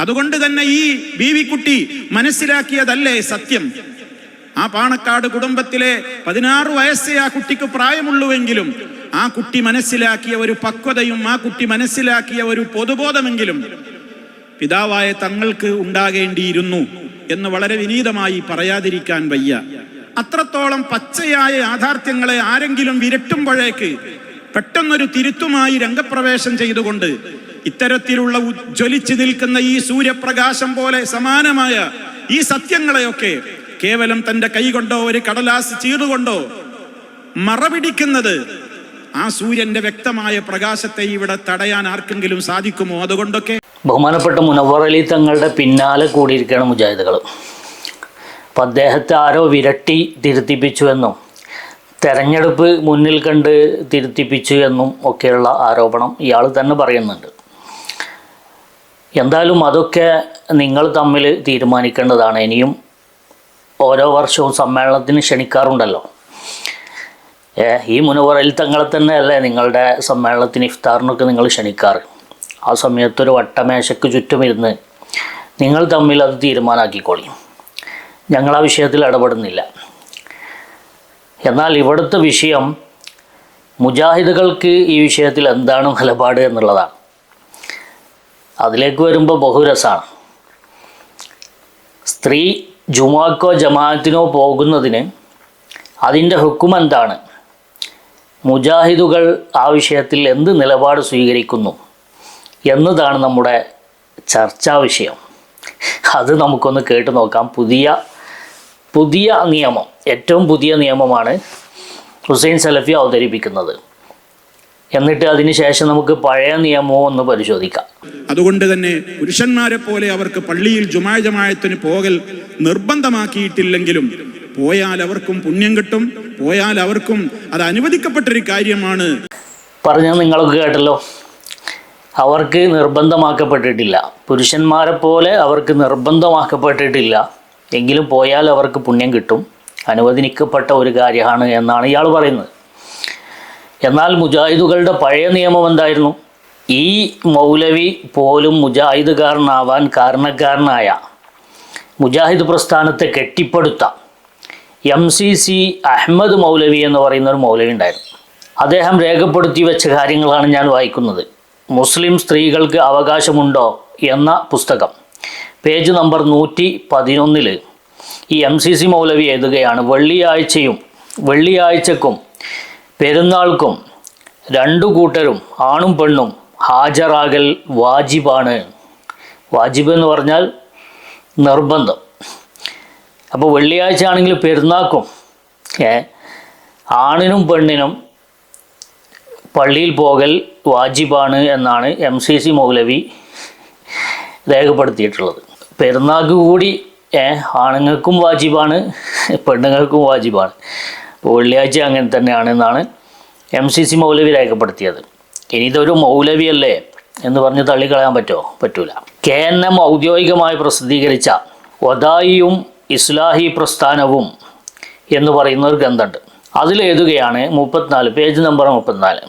അതുകൊണ്ട് തന്നെ ഈ ബീവിക്കുട്ടി മനസ്സിലാക്കിയതല്ലേ സത്യം? ആ പാണക്കാട് കുടുംബത്തിലെ പതിനാറ് വയസ്സേ ആ കുട്ടിക്ക് പ്രായമുള്ളുവെങ്കിലും ആ കുട്ടി മനസ്സിലാക്കിയ ഒരു പക്വതയും ആ കുട്ടി മനസ്സിലാക്കിയ ഒരു പൊതുബോധമെങ്കിലും പിതാവായ തങ്ങൾക്ക് ഉണ്ടാകേണ്ടിയിരുന്നു എന്ന് വളരെ വിനീതമായി പറയാതിരിക്കാൻ വയ്യ. അത്രത്തോളം പച്ചയായ യാഥാർത്ഥ്യങ്ങളെ ആരെങ്കിലും വിരട്ടുമ്പോഴേക്ക് പെട്ടെന്നൊരു തിരുത്തുമായി രംഗപ്രവേശം ചെയ്തുകൊണ്ട് ഇത്തരത്തിലുള്ള ജ്വലിച്ചു നിൽക്കുന്ന ഈ സൂര്യപ്രകാശം പോലെ സമാനമായ ഈ സത്യങ്ങളെയൊക്കെ കേവലം തന്റെ കൈ കൊണ്ടോ ഒരു കടലാസ് ചീറുകൊണ്ടോ മറപിടിക്കുന്നത് ആ സൂര്യന്റെ വ്യക്തമായ പ്രകാശത്തെ ഇവിടെ തടയാൻ ആർക്കെങ്കിലും സാധിക്കുമോ? അതുകൊണ്ടൊക്കെ ബഹുമാനപ്പെട്ട മുനവർ അലി തങ്ങളുടെ പിന്നാലെ കൂടിയിരിക്കുകയാണ് മുജാഹിദുകൾ. അപ്പം അദ്ദേഹത്തെ ആരോ വിരട്ടി തിരുത്തിപ്പിച്ചു എന്നും തെരഞ്ഞെടുപ്പ് മുന്നിൽ കണ്ട് തിരുത്തിപ്പിച്ചു എന്നും ഒക്കെയുള്ള ആരോപണം ഇയാൾ തന്നെ പറയുന്നുണ്ട്. എന്തായാലും അതൊക്കെ നിങ്ങൾ തമ്മിൽ തീരുമാനിക്കേണ്ടതാണ്. ഇനിയും ഓരോ വർഷവും സമ്മേളനത്തിന് ക്ഷണിക്കാറുണ്ടല്ലോ. ഈ മുനവറയിൽ തങ്ങളെ തന്നെയല്ലേ നിങ്ങളുടെ സമ്മേളനത്തിന് ഇഫ്താറിനൊക്കെ നിങ്ങൾ ക്ഷണിക്കാറ്. ആ സമയത്തൊരു വട്ടമേശയ്ക്ക് ചുറ്റുമിരുന്ന് നിങ്ങൾ തമ്മിൽ അത് തീരുമാനമാക്കിക്കോളി ഞങ്ങൾ ആ വിഷയത്തിൽ ഇടപെടുന്നില്ല. എന്നാൽ ഇവിടുത്തെ വിഷയം മുജാഹിദുകൾക്ക് ഈ വിഷയത്തിൽ എന്താണ് നിലപാട് എന്നുള്ളതാണ്. അതിലേക്ക് വരുമ്പോൾ ബഹുരസാണ്. സ്ത്രീ ജുമാക്കോ ജമാഅത്തിനോ പോകുന്നതിന് അതിന്റെ ഹുക്കും എന്താണ് മുജാഹിദുകൾ ആ വിഷയത്തിൽ എന്ത് നിലപാട് സ്വീകരിക്കുന്നു എന്നതാണ് നമ്മുടെ ചർച്ചാ വിഷയം. അത് നമുക്കൊന്ന് കേട്ട് നോക്കാം. പുതിയ പുതിയ നിയമം ഏറ്റവും പുതിയ നിയമമാണ് ഹുസൈൻ സലഫി അവതരിപ്പിക്കുന്നത്. എന്നിട്ട് അതിനുശേഷം നമുക്ക് പഴയ നിയമവും ഒന്ന് പരിശോധിക്കാം. അതുകൊണ്ട് തന്നെ പുരുഷന്മാരെ പോലെ അവർക്ക് പള്ളിയിൽ ജുമായ ജമായത്തിന് പോകൽ നിർബന്ധമാക്കിയിട്ടില്ലെങ്കിലും പോയാൽ അവർക്കും പുണ്യം കിട്ടും പോയാൽ അവർക്കും അത് അനുവദിക്കപ്പെട്ടൊരു കാര്യമാണ്. പറഞ്ഞാൽ നിങ്ങളൊക്കെ കേട്ടല്ലോ. അവർക്ക് നിർബന്ധമാക്കപ്പെട്ടിട്ടില്ല. പുരുഷന്മാരെ പോലെ അവർക്ക് നിർബന്ധമാക്കപ്പെട്ടിട്ടില്ല. എങ്കിലും പോയാൽ അവർക്ക് പുണ്യം കിട്ടും. അനുവദിക്കപ്പെട്ട ഒരു കാര്യമാണ് എന്നാണ് ഇയാൾ പറയുന്നത്. എന്നാൽ മുജാഹിദുകളുടെ പഴയ നിയമം എന്തായിരുന്നു? ഈ മൗലവി പോലും മുജാഹിദുകാരനാവാൻ കാരണക്കാരനായ മുജാഹിദ് പ്രസ്ഥാനത്തെ കെട്ടിപ്പടുത്ത M C C Ahmed Maulavi എന്ന് പറയുന്ന ഒരു മൗലവി ഉണ്ടായിരുന്നു. അദ്ദേഹം രേഖപ്പെടുത്തി വെച്ച കാര്യങ്ങളാണ് ഞാൻ വായിക്കുന്നത്. മുസ്ലിം സ്ത്രീകൾക്ക് അവകാശമുണ്ടോ എന്ന പുസ്തകം. പേജ് നമ്പർ നൂറ്റി പതിനൊന്നിൽ ഈ എം സി സി മൗലവി എഴുതുകയാണ്. വെള്ളിയാഴ്ചയും വെള്ളിയാഴ്ചക്കും പെരുന്നാൾക്കും രണ്ടു കൂട്ടരും ആണും പെണ്ണും ഹാജരാകൽ വാജിബാണ്. വാജിബ് എന്ന് പറഞ്ഞാൽ നിർബന്ധം. അപ്പോൾ വെള്ളിയാഴ്ച ആണെങ്കിൽ പെരുന്നാക്കും ആണിനും പെണ്ണിനും പള്ളിയിൽ പോകൽ വാജിബാണ് എന്നാണ് എം സി സി മൗലവി രേഖപ്പെടുത്തിയിട്ടുള്ളത്. പെരുന്നാൾക്ക് കൂടി ആണുങ്ങൾക്കും വാജിബാണ് പെണ്ണുങ്ങൾക്കും വാജിബാണ്. അപ്പോൾ വെള്ളിയാഴ്ച അങ്ങനെ തന്നെയാണെന്നാണ് എം സി സി മൗലവി രേഖപ്പെടുത്തിയത്. ഇനി ഇതൊരു മൗലവിയല്ലേ എന്ന് പറഞ്ഞ് തള്ളിക്കളയാൻ പറ്റുമോ പറ്റൂല. കെ എൻ എം ഔദ്യോഗികമായി പ്രസിദ്ധീകരിച്ച ഒദായിയും ഇസ്ലാഹി പ്രസ്ഥാനവും എന്ന് പറയുന്ന ഒരു ഗ്രന്ഥമുണ്ട്. അതിലെഴുതുകയാണ് മുപ്പത്തിനാല് പേജ് നമ്പർ മുപ്പത്തിനാല്.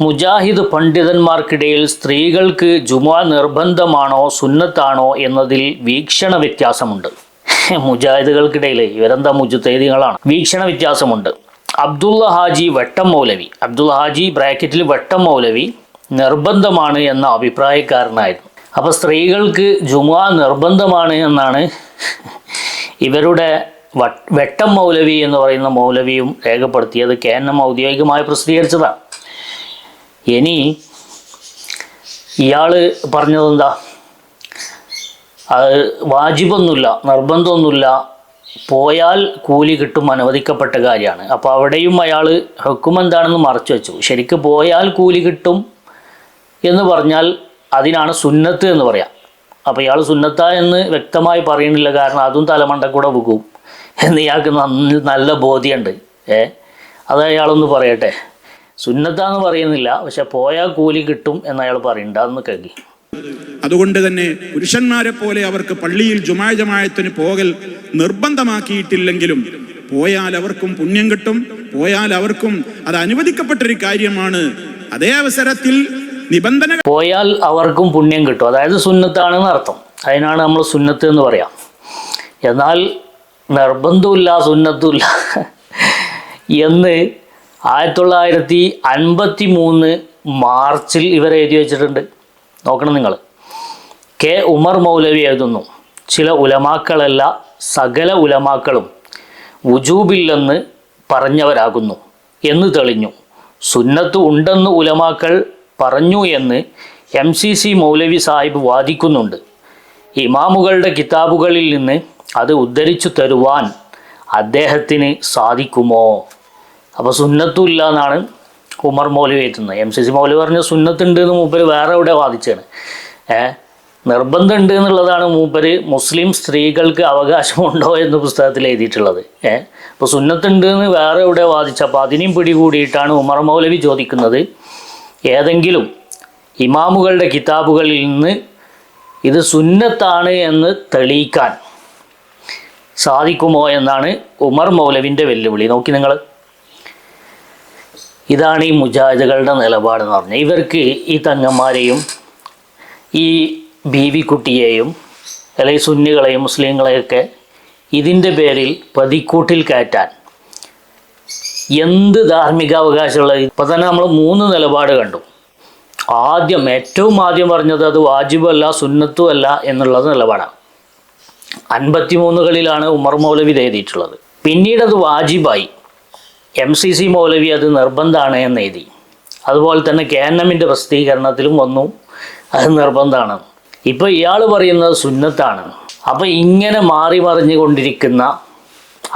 മുജാഹിദ് പണ്ഡിതന്മാർക്കിടയിൽ സ്ത്രീകൾക്ക് ജുമാ നിർബന്ധമാണോ സുന്നത്താണോ എന്നതിൽ വീക്ഷണ വ്യത്യാസമുണ്ട് മുജാഹിദുകൾക്കിടയിൽ ഇവരെന്താ മുജുത്തേദികളാണ്. വീക്ഷണ വ്യത്യാസമുണ്ട്. അബ്ദുള്ള ഹാജി വെട്ടം മൗലവി. അബ്ദുള്ള ഹാജി ബ്രാക്കറ്റിൽ വെട്ടം മൗലവി നിർബന്ധമാണ് എന്ന അഭിപ്രായക്കാരനായിരുന്നു. അപ്പോൾ സ്ത്രീകൾക്ക് ജുമാ നിർബന്ധമാണ് എന്നാണ് ഇവരുടെ വട്ട് മൗലവി എന്ന് പറയുന്ന മൗലവിയും രേഖപ്പെടുത്തിയത് കെ എൻ എം ഔദ്യോഗികമായി പ്രസിദ്ധീകരിച്ചതാണ്. ഇനി ഇയാൾ പറഞ്ഞതെന്താ? അത് വാജിബൊന്നുമില്ല നിർബന്ധമൊന്നുമില്ല. പോയാൽ കൂലി കിട്ടും അനുവദിക്കപ്പെട്ട കാര്യമാണ്. അപ്പോൾ അവിടെയും അയാൾ ഹുക്കും എന്താണെന്ന് മറച്ചു വെച്ചു. ശരിക്ക് പോയാൽ കൂലി കിട്ടും എന്ന് പറഞ്ഞാൽ അതിനാണ് സുന്നത്ത് എന്ന് പറയാം. അപ്പോൾ ഇയാൾ സുന്നത്ത എന്ന് വ്യക്തമായി പറയുന്നില്ല കാരണം അതും തലമണ്ട കൂടെ പോകും എന്ന് ഇയാൾക്ക് നല്ല ബോധ്യമുണ്ട്. ഏ? അത് അയാളൊന്ന് പറയട്ടെ. സുന്നത്ത എന്ന് പറയുന്നില്ല പക്ഷെ പോയാൽ കൂലി കിട്ടും എന്ന് അയാൾ പറയുന്നുണ്ട്. അതൊന്ന് കേൾക്കി. അതുകൊണ്ട് തന്നെ പുരുഷന്മാരെ പോലെ അവർക്ക് പള്ളിയിൽ ജുമായജമായത്തിന് പോകൽ നിർബന്ധമാക്കിയിട്ടില്ലെങ്കിലും പോയാൽ അവർക്കും പുണ്യം കിട്ടും പോയാൽ അവർക്കും അത് അനുവദിക്കപ്പെട്ടൊരു കാര്യമാണ്. അതേ അവസരത്തിൽ നിബന്ധന പോയാൽ അവർക്കും പുണ്യം കിട്ടും. അതായത് സുന്നത്താണെന്ന് അർത്ഥം. അതിനാണ് നമ്മൾ സുന്നത്ത് എന്ന് പറയാം. എന്നാൽ നിർബന്ധമില്ല സുന്നത്തുമില്ല എന്ന് ആയിരത്തി തൊള്ളായിരത്തി അൻപത്തി മൂന്ന് മാർച്ചിൽ ഇവർ വെച്ചിട്ടുണ്ട്. നോക്കണം നിങ്ങൾ. കെ. ഉമർ മൗലവി എഴുതുന്നു ചില ഉലമാക്കളല്ല സകല ഉലമാക്കളും വുജൂബില്ലെന്ന് പറഞ്ഞവരാകുന്നു എന്ന് തെളിഞ്ഞു. സുന്നത്ത് ഉണ്ടെന്ന് ഉലമാക്കൾ പറഞ്ഞു എന്ന് M C C Maulavi Sahib വാദിക്കുന്നുണ്ട്. ഇമാമുകളുടെ കിതാബുകളിൽ നിന്ന് അത് ഉദ്ധരിച്ചു തരുവാൻ അദ്ദേഹത്തിന് സാധിക്കുമോ? അപ്പോൾ സുന്നത്തും ഇല്ല എന്നാണ് ഉമർ മൗലവി എത്തുന്നത് എം സി സി മൗലവി പറഞ്ഞ സുന്നത്തുണ്ട് എന്ന് മൂപ്പര് വേറെ എവിടെ വാദിച്ചാണ്. ഏഹ് നിർബന്ധമുണ്ട് എന്നുള്ളതാണ് മൂപ്പര് മുസ്ലിം സ്ത്രീകൾക്ക് അവകാശമുണ്ടോ എന്ന് പുസ്തകത്തിൽ എഴുതിയിട്ടുള്ളത്. ഏഹ് അപ്പോൾ സുന്നത്തുണ്ട് എന്ന് വേറെ എവിടെ വാദിച്ച അപ്പോൾ അതിനെയും പിടികൂടിയിട്ടാണ് ഉമർ മൗലവി ചോദിക്കുന്നത്. ഏതെങ്കിലും ഇമാമുകളുടെ കിതാബുകളിൽ നിന്ന് ഇത് സുന്നത്താണ് എന്ന് തെളിയിക്കാൻ സാധിക്കുമോ എന്നാണ് ഉമർ മൗലവിന്റെ വെല്ലുവിളി. നോക്കി നിങ്ങൾ ഇതാണ് ഈ മുജാഹിദുകളുടെ നിലപാടെന്ന് പറഞ്ഞാൽ ഇവർക്ക് ഈ തങ്ങന്മാരെയും ഈ ബീവിക്കുട്ടിയെയും അല്ലെങ്കിൽ സുന്നികളെയും മുസ്ലിങ്ങളെയൊക്കെ ഇതിന്റെ പേരിൽ പതിക്കൂട്ടിൽ കയറ്റാൻ എന്ത് ധാർമ്മികാവകാശമുള്ള ഇപ്പം തന്നെ നമ്മൾ മൂന്ന് നിലപാട് കണ്ടു. ആദ്യം ഏറ്റവും ആദ്യം പറഞ്ഞത് അത് വാജിബല്ല സുന്നത്തുമല്ല എന്നുള്ളത് നിലപാടാണ്. അൻപത്തിമൂന്നുകളിലാണ് ഉമർ മൗലവി എഴുതിയിട്ടുള്ളത്. പിന്നീട് അത് വാജിബായി. എം സി സി മൗലവി അത് നിർബന്ധമാണ് എന്ന് എഴുതി. അതുപോലെ തന്നെ കെ എൻ എമ്മിന്റെ പ്രസിദ്ധീകരണത്തിലും വന്നു. അത് നിർബന്ധമാണ്. ഇപ്പോൾ ഇയാൾ പറയുന്നത് സുന്നത്താണ്. അപ്പോൾ ഇങ്ങനെ മാറി മറിഞ്ഞു കൊണ്ടിരിക്കുന്ന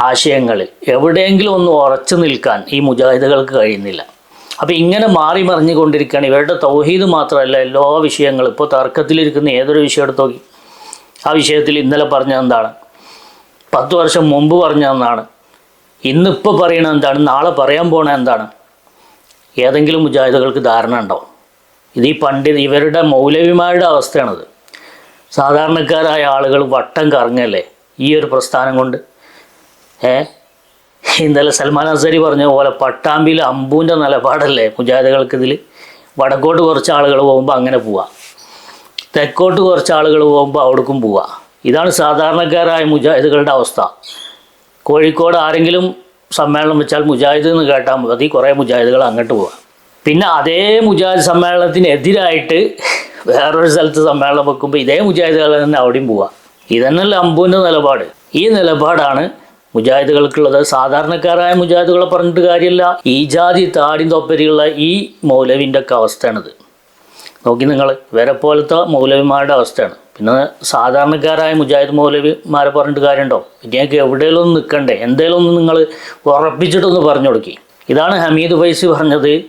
ആശയങ്ങളിൽ എവിടെയെങ്കിലും ഒന്ന് ഉറച്ചു നിൽക്കാൻ ഈ മുജാഹിദുകൾക്ക് കഴിയുന്നില്ല. അപ്പോൾ ഇങ്ങനെ മാറി മറിഞ്ഞു കൊണ്ടിരിക്കുകയാണ് ഇവരുടെ തൗഹീദ് മാത്രമല്ല എല്ലാ വിഷയങ്ങളും. ഇപ്പോൾ തർക്കത്തിലിരിക്കുന്ന ഏതൊരു വിഷയം എടുത്തു നോക്കി. ആ വിഷയത്തിൽ ഇന്നലെ പറഞ്ഞ എന്താണ്? പത്ത് വർഷം മുമ്പ് പറഞ്ഞ എന്താണ്? ഇന്നിപ്പോൾ പറയണത് എന്താണ്? നാളെ പറയാൻ പോണ എന്താണ്? ഏതെങ്കിലും മുജാഹിദുകൾക്ക് ധാരണ ഉണ്ടോ ഇത് ഈ പണ്ഡിത് ഇവരുടെ മൗലവിമാരുടെ അവസ്ഥയാണത്. സാധാരണക്കാരായ ആളുകൾ വട്ടം കറങ്ങല്ലേ? ഈ ഒരു പ്രസ്ഥാനം കൊണ്ട്. ഏ? ഇന്നലെ സൽമാൻ അസരി പറഞ്ഞ പോലെ പട്ടാമ്പിയിൽ അമ്പൂന്റെ നിലപാടല്ലേ മുജാഹിദുകൾക്ക് ഇതിൽ വടക്കോട്ട് കുറച്ച് ആളുകൾ പോകുമ്പോൾ അങ്ങനെ പോവാം. തെക്കോട്ട് കുറച്ച് ആളുകൾ പോകുമ്പോൾ അവിടേക്കും പോവാം. ഇതാണ് സാധാരണക്കാരായ മുജാഹിദുകളുടെ അവസ്ഥ. കോഴിക്കോട് ആരെങ്കിലും സമ്മേളനം വെച്ചാൽ മുജാഹിദ് എന്ന് കേട്ടാൽ മതി. കുറേ മുജാഹിദുകൾ അങ്ങോട്ട് പോവാം. പിന്നെ അതേ മുജാഹിദ് സമ്മേളനത്തിനെതിരായിട്ട് വേറൊരു സ്ഥലത്ത് സമ്മേളനം വെക്കുമ്പോൾ ഇതേ മുജാഹിദുകൾ തന്നെ അവിടെയും പോവാം. ഇതന്നല്ല അമ്പുവിന്റെ നിലപാട്. ഈ നിലപാടാണ് മുജാഹിദുകൾക്കുള്ളത്. സാധാരണക്കാരായ മുജാഹിദുകളെ പറഞ്ഞിട്ട് കാര്യമില്ല. ഈ ജാതി താടിൻ തൊപ്പരിയുള്ള ഈ മൗലവിന്റെ ഒക്കെ അവസ്ഥയാണിത്. നോക്കി നിങ്ങൾ ഇവരെ പോലത്തെ മൗലവിമാരുടെ അവസ്ഥയാണ്. പിന്നെ സാധാരണക്കാരായ മുജാഹിദ് മൗലവിമാരെ പറഞ്ഞിട്ട് കാര്യമുണ്ടോ? ഇനിയൊക്കെ എവിടെയെങ്കിലും ഒന്ന് നിൽക്കണ്ടേ എന്തെങ്കിലും ഒന്ന് നിങ്ങൾ ഉറപ്പിച്ചിട്ടൊന്ന് പറഞ്ഞു കൊടുക്കി. ഇതാണ് ഹമീദ് ഫൈസി പറഞ്ഞത്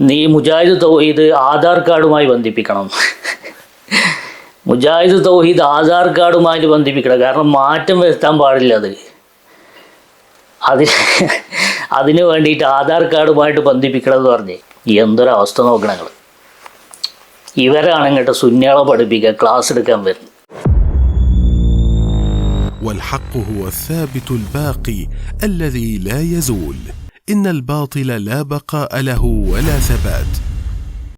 നീ മുജാഹിദ് തൗഹീദ് ആധാർ കാർഡുമായി ബന്ധിപ്പിക്കണം. മുജാഹിദ് തൗഹീദ് ആധാർ കാർഡുമായി ബന്ധിപ്പിക്കണം. കാരണം മാറ്റം വരുത്താൻ പാടില്ല അത്. അതിന് അതിന് വേണ്ടിയിട്ട് ആധാർ കാർഡുമായിട്ട് ബന്ധിപ്പിക്കണം എന്ന് പറഞ്ഞ് എന്തൊരവസ്ഥ നോക്കണങ്ങൾ ഇവരാണ് ഇങ്ങോട്ട് സുന്യാളെ പഠിപ്പിക്കുക ക്ലാസ് എടുക്കാൻ വരുന്നത് والحق هو الثابت الباقي الذي لا يزول ان الباطل لا بقاء له ولا ثبات